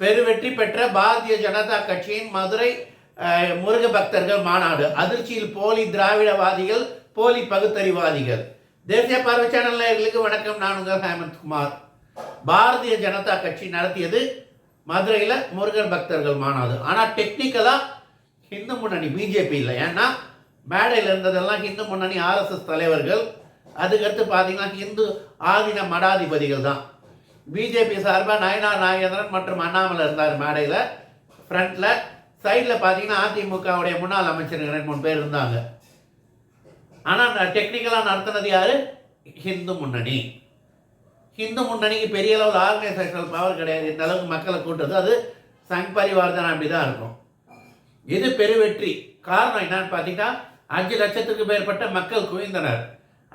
பெருவெற்றி பெற்ற பாரதிய ஜனதா கட்சியின் மதுரை முருக பக்தர்கள் மாநாடு. அதிர்ச்சியில் போலி திராவிடவாதிகள் போலி பகுத்தறிவாதிகள். தேசிய பார்வை சேனல் வணக்கம். நான் உங்கள் ஹேமந்த் குமார். பாரதிய ஜனதா கட்சி நடத்தியது மதுரையில் முருகன் பக்தர்கள் மாநாடு. ஆனால் டெக்னிக்கலாக ஹிந்து முன்னணி பிஜேபி இல்லை. ஏன்னா மேடையில் இருந்ததெல்லாம் ஹிந்து முன்னணி ஆர்எஸ்எஸ் தலைவர்கள். அதுக்கடுத்து பார்த்தீங்கன்னா ஹிந்து ஆதின மடாதிபதிகள் தான். பிஜேபி சார்பாக நயனார் நாகேந்திரன் மற்றும் அண்ணாமலை இருந்தார் மேடையில். ஃப்ரண்ட்டில் சைடில் பார்த்தீங்கன்னா அதிமுகவுடைய முன்னாள் அமைச்சர்கள் ரெண்டு மூணு பேர் இருந்தாங்க. ஆனால் டெக்னிக்கலாக நடத்துனது யார்? ஹிந்து முன்னணி. ஹிந்து முன்னணிக்கு பெரிய அளவில் ஆர்கனைசேஷனல் பவர் கிடையாது. இந்த அளவுக்கு மக்களை கூட்டுறது. அது சங் பரிவார் தான் அப்படி தான் இருக்கும். இது பெருவெற்றி காரணம் என்னன்னு பார்த்தீங்கன்னா அஞ்சு லட்சத்துக்கு மேற்பட்ட மக்கள் குவிந்தனர்.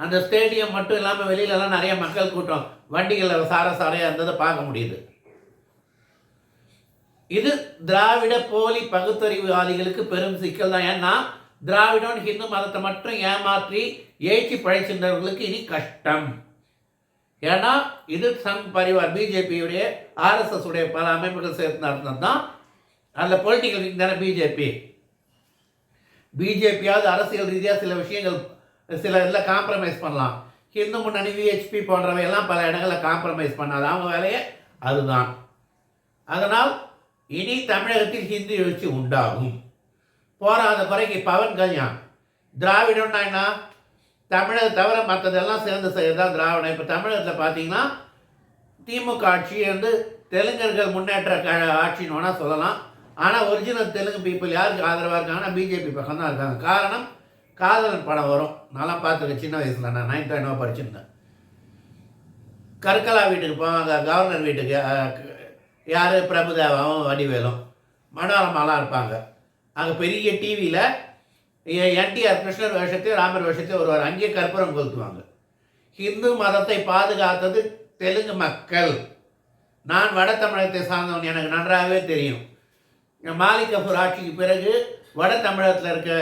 அந்த ஸ்டேடியம் மட்டும் இல்லாமல் வெளியிலலாம் நிறைய மக்கள் கூட்டம் வண்டிகளில் சார சாரையாக இருந்ததை பார்க்க முடியுது. இது திராவிட போலி பகுத்தறிவுவாதிகளுக்கு பெரும் சிக்கல் தான். ஏன்னா திராவிடம் ஹிந்து மதத்தை மட்டும் ஏமாற்றி ஏற்றி பழைச்சிருந்தவர்களுக்கு இனி கஷ்டம். ஏன்னா இது சங் பரிவார் பிஜேபியுடைய ஆர்எஸ்எஸ் உடைய பல அமைப்புகள் சேர்த்து நடந்தது தான். அதில் பொலிட்டிக்கல் தானே பிஜேபி. பிஜேபியாவது அரசியல் ரீதியாக சில விஷயங்கள் சில இதில் காம்ப்ரமைஸ் பண்ணலாம். ஹிந்து முன்னணி விஹெச்பி போன்றவை எல்லாம் பல இடங்களில் காம்ப்ரமைஸ் பண்ணாது. அவங்க வேலையே அதுதான். அதனால் இனி தமிழகத்தில் ஹிந்தி எழுச்சி உண்டாகும். போராத குறைக்கு பவன் கல்யாண். திராவிடம்னா என்ன? தமிழக தவிர மற்றதெல்லாம் சேர்ந்து செய்கிறது தான் திராவிடம். இப்போ தமிழகத்தில் பார்த்தீங்கன்னா திமுக ஆட்சி வந்து தெலுங்கர்கள் முன்னேற்ற க ஆட்சின்னு வேணால் சொல்லலாம். ஆனால் ஒரிஜினல் தெலுங்கு பீப்புள் யாருக்கு ஆதரவாக இருக்காங்கன்னா பிஜேபி பக்கம் தான் இருக்காங்க. காரணம் காதலன் படம் வரும். நல்லா பார்த்துருக்கேன் சின்ன வயசில் நான் நைன்த் என்னவோ படிச்சிருந்தேன். கற்கலா வீட்டுக்கு போவாங்க கவர்னர் வீட்டுக்கு யார்? பிரபுதேவாவும் வடிவேலும் மனோரமாலாம் இருப்பாங்க. அங்கே பெரிய டிவியில் என்டிஆர் கிருஷ்ணர் வேஷத்தையும் ராமர் வேஷத்தையும் ஒருவர் அங்கேயே கற்பூரம் கொளுத்துவாங்க. ஹிந்து மதத்தை பாதுகாத்தது தெலுங்கு மக்கள். நான் வட தமிழகத்தை சார்ந்தவன். எனக்கு நன்றாகவே தெரியும். மாலிகபூர் ஆட்சிக்கு பிறகு வட தமிழகத்தில் இருக்க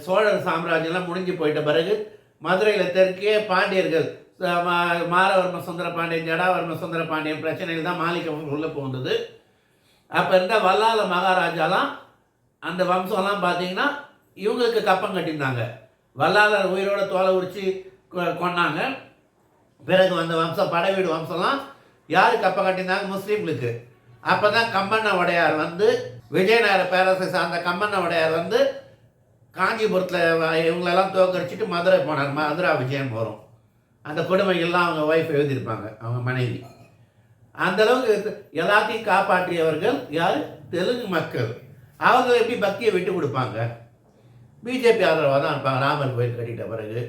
சோழர் சாம்ராஜ்யம்லாம் முடிஞ்சு போயிட்ட பிறகு மதுரையில் தெற்கே பாண்டியர்கள் மா- மாரவர்ம சுந்தர பாண்டியன் ஜடாவர்ம சுந்தர பாண்டியன் பிரச்சனையில் தான் மாலிக் உள்ளே போந்தது. அப்போ இருந்த வல்லால மகாராஜாலாம் அந்த வம்சம்லாம் பார்த்தீங்கன்னா இவங்களுக்கு கப்பம் கட்டியிருந்தாங்க. வல்லாளர் உயிரோட தோலை உரிச்சு கொ- கொன்னாங்க. பிறகு வந்த வம்சம் படைவீடு வம்சம்லாம் யார் கப்பம் கட்டியிருந்தாங்க? முஸ்லீம்களுக்கு. அப்போ தான் கம்மண்ண உடையார் வந்து விஜயநகர பேரரசை சார்ந்த கம்மண்ண உடையார் வந்து காஞ்சிபுரத்தில் இவங்களெல்லாம் தோக்கடிச்சிட்டு மதுரை போனார். மதுரா விஜயம் வரும் அந்த கொடுமைகள்லாம் அவங்க ஒய்ஃப் எழுதியிருப்பாங்க அவங்க மனைவி. அந்த அளவுக்கு எல்லாத்தையும் காப்பாற்றியவர்கள் யார்? தெலுங்கு மக்கள். அவங்க எப்படி பக்தியை விட்டு கொடுப்பாங்க? பிஜேபி ஆதரவாக தான் இருப்பாங்க. ராமர் கோயில் கட்டிட்ட பிறகு.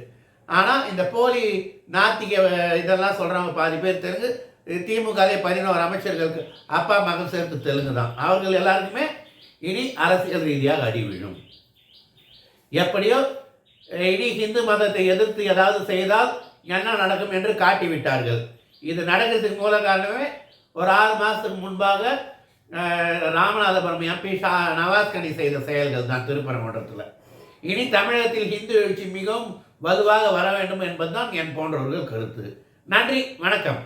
ஆனால் இந்த போலி நாத்திக இதெல்லாம் சொல்கிறவங்க பாதி பேர் தெலுங்கு திமுகவே பதினோரு அமைச்சர்களுக்கு அப்பா மகன் சேர்த்து தெலுங்கு தான். அவர்கள் எல்லாருக்குமே இனி அரசியல் ரீதியாக அடி விழும். எப்படியோ இனி ஹிந்து மதத்தை எதிர்த்து ஏதாவது செய்தால் என்ன நடக்கும் என்று காட்டிவிட்டார்கள். இது நடக்கிறதுக்கு மூல காரணமே ஒரு ஆறு மாதத்துக்கு முன்பாக ராமநாதபுரம் எம்பி ஷா நவாஸ்கனி செய்த செயல்கள் தான் திருப்பரங்குன்றத்தில். இனி தமிழகத்தில் ஹிந்து எழுச்சி மிகவும் வலுவாக வர வேண்டும் என்பதுதான் என் போன்றவர்கள் கருத்து. நன்றி வணக்கம்.